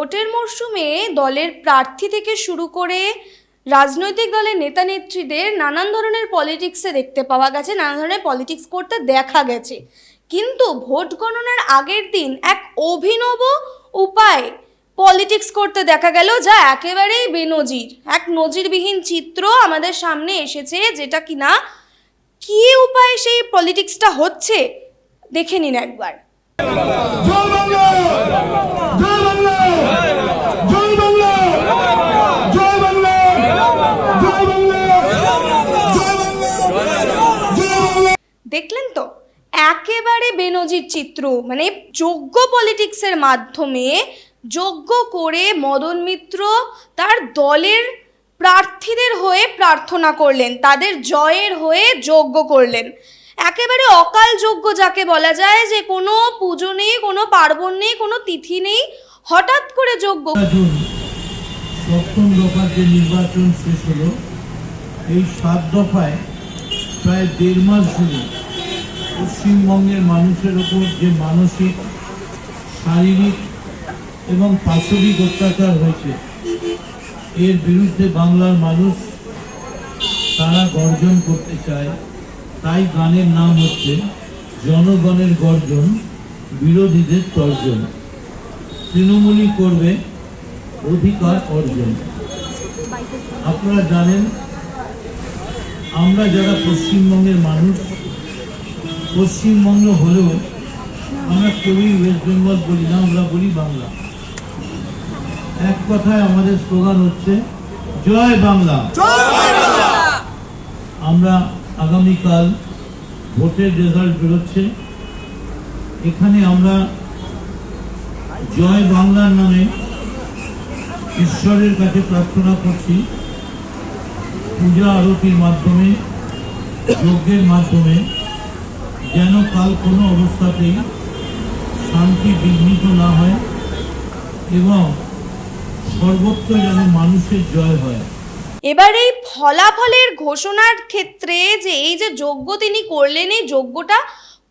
ভোটের মরশুমে দলের প্রার্থী থেকে শুরু করে রাজনৈতিক দলের নেতা নেত্রীদের নানান ধরনের পলিটিক্সে দেখতে পাওয়া গেছে, নানান ধরনের পলিটিক্স করতে দেখা গেছে। কিন্তু ভোট গণনার আগের দিন এক অভিনব উপায় পলিটিক্স করতে দেখা গেল, যা একেবারেই বেনজির। এক নজিরবিহীন চিত্র আমাদের সামনে এসেছে, যেটা কিনা কি উপায়ে সেই পলিটিক্সটা হচ্ছে, দেখে নিন একবার। দেখলেন তো? একেবারে বেনজির চিত্র মানে যোগ্য পলিটিক্সের মাধ্যমে যোগ্য করে মদন মিত্র তার দলের প্রার্থীদের হয়ে প্রার্থনা করলেন, তাদের জয়ের হয়ে যজ্ঞ করলেন। একেবারে অকাল যজ্ঞ যাকে বলা যায় যে কোনো পুজো নেই, কোনো পার্বণ নেই, কোনো তিথি নেই, হঠাৎ করে জুন সপ্তম দফার যে নির্বাচন শেষ হলো, এই সাত দফায় প্রায় দেড় মাস ধরে পশ্চিমবঙ্গের মানুষের ওপর যে মানসিক, শারীরিক এবং পাশবিক অত্যাচার হয়েছে, এর বিরুদ্ধে বাংলার মানুষ তারা গর্জন করতে চায়। তাই গানের নাম হচ্ছে জনগণের গর্জন, বিরোধীদের তর্জন। তৃণমূলই করবে অধিকার অর্জন। আপনারা জানেন, আমরা যারা পশ্চিমবঙ্গের মানুষ পশ্চিমবঙ্গ হলেও আমরা কেউই ওয়েস্ট বেঙ্গল বলি না আমরা বলি বাংলা। এক কথায় আমাদের স্লোগান হচ্ছে জয় বাংলা! আমরা আগামীকাল ভোটের রেজাল্ট বেরোচ্ছে। এখানে আমরা জয় বাংলার নামে ঈশ্বরের কাছে প্রার্থনা করছি। পূজা আরতির মাধ্যমে যজ্ঞের মাধ্যমে যেন কাল কোনো অবস্থাতেই শান্তি বিঘ্নিত না হয় এবং সর্বত্র যেন মানুষের জয় হয়। এবার এই ফলাফলের ঘোষণার ক্ষেত্রে যে এই যে যোগ্য তিনি করলেন, এই যোগ্যটা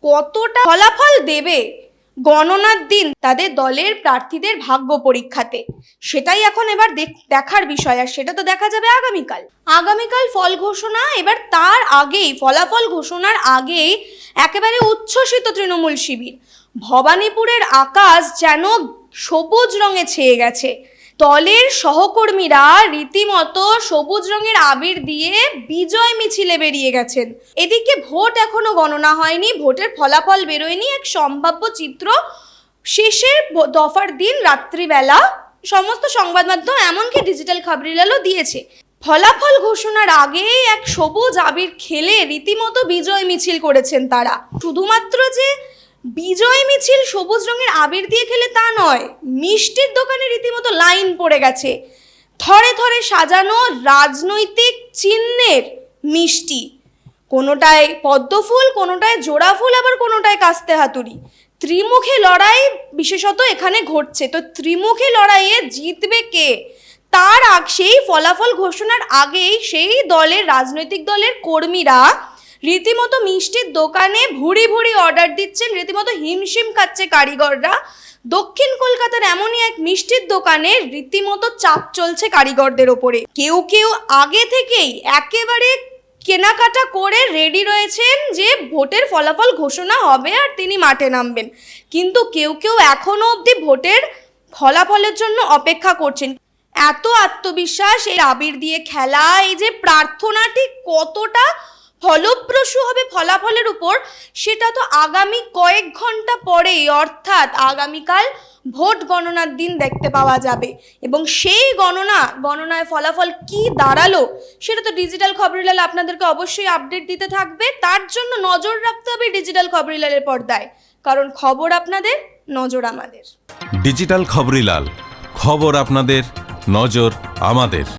কতটা ফলাফল দেবে গণনার দিন তাদের দলের প্রার্থীদের ভাগ্য পরীক্ষাতে। সেটাই এখন এবার দেখ- দেখার বিষয়, আর সেটা তো দেখা যাবে আগামীকাল। আগামীকাল ফল ঘোষণা, এবার তার আগেই, ফলাফল ঘোষণার আগেই একেবারে উচ্ছ্বসিত তৃণমূল শিবির। ভবানীপুরের আকাশ যেন সবুজ রঙে ছেয়ে গেছে। দলের সহকর্মীরা রীতিমতো সবুজ রঙের আবির দিয়ে বিজয় মিছিলে বেরিয়ে গেছেন। এদিকে ভোট এখনও গণনা হয়নি, ভোটের ফলাফল বেরোয়নি। এক সম্ভাব্য চিত্র শেষের দফার দিন রাত্রিবেলা সমস্ত সংবাদ মাধ্যম এমনকি ডিজিটাল খাবরিলালও দিয়েছে। ফলাফল ঘোষণার আগেই এক সবুজ আবির খেলে রীতিমতো বিজয় মিছিল করেছেন তারা। শুধুমাত্র যে বিজয় মিছিল সবুজ রঙের আবির দিয়ে খেলে তা নয়, মিষ্টির দোকানে রীতিমতো লাইন পড়ে গেছে। থরে থরে সাজানো রাজনৈতিক চিহ্নের মিষ্টি। কোনোটায় পদ্মফুল কোনোটায় জোড়া ফুল, আবার কোনোটায় কাস্তে হাতুড়ি। ত্রিমুখী লড়াই বিশেষত এখানে ঘটছে। তো ত্রিমুখী লড়াইয়ে জিতবে কে? তার আগ সেই ফলাফল ঘোষণার আগেই সেই দলের, রাজনৈতিক দলের কর্মীরা রীতিমতো মিষ্টির দোকানে ভুড়ি ভুড়ি অর্ডার দিচ্ছেন, রীতিমতো হিমশিম খাচ্ছে কারিগররা। দক্ষিণ কলকাতার এমনই এক মিষ্টির দোকানে রীতিমতো চাপ চলছে কারিগরদের ওপরে। কেউ কেউ আগে থেকেই একেবারে কেনাকাটা করে রেডি রয়েছেন যে ভোটের ফলাফল ঘোষণা হবে আর তিনি মাঠে নামবেন। কিন্তু কেউ কেউ এখনও অবধি ভোটের ফলাফলের জন্য অপেক্ষা করছেন। এত আত্মবিশ্বাস, এই আবির দিয়ে খেলা, এই যে প্রার্থনাটি কতটা ফলপ্রসূ হবে ফলাফলের উপর, সেটা তো আগামী কয়েক ঘণ্টা পরেই, অর্থাৎ আগামীকাল ভোট গণনার দিন দেখতে পাওয়া যাবে। এবং সেই গণনা, গণনায় ফলাফল কি দাঁড়াল, সেটা তো ডিজিটাল খবরিলাল আপনাদেরকে অবশ্যই আপডেট দিতে থাকবে। তার জন্য নজর রাখতে হবে ডিজিটাল খবরিলালের পর্দায়। কারণ খবর আপনাদের, নজর আমাদের। ডিজিটাল খবরিলাল খবর আপনাদের, নজর আমাদের।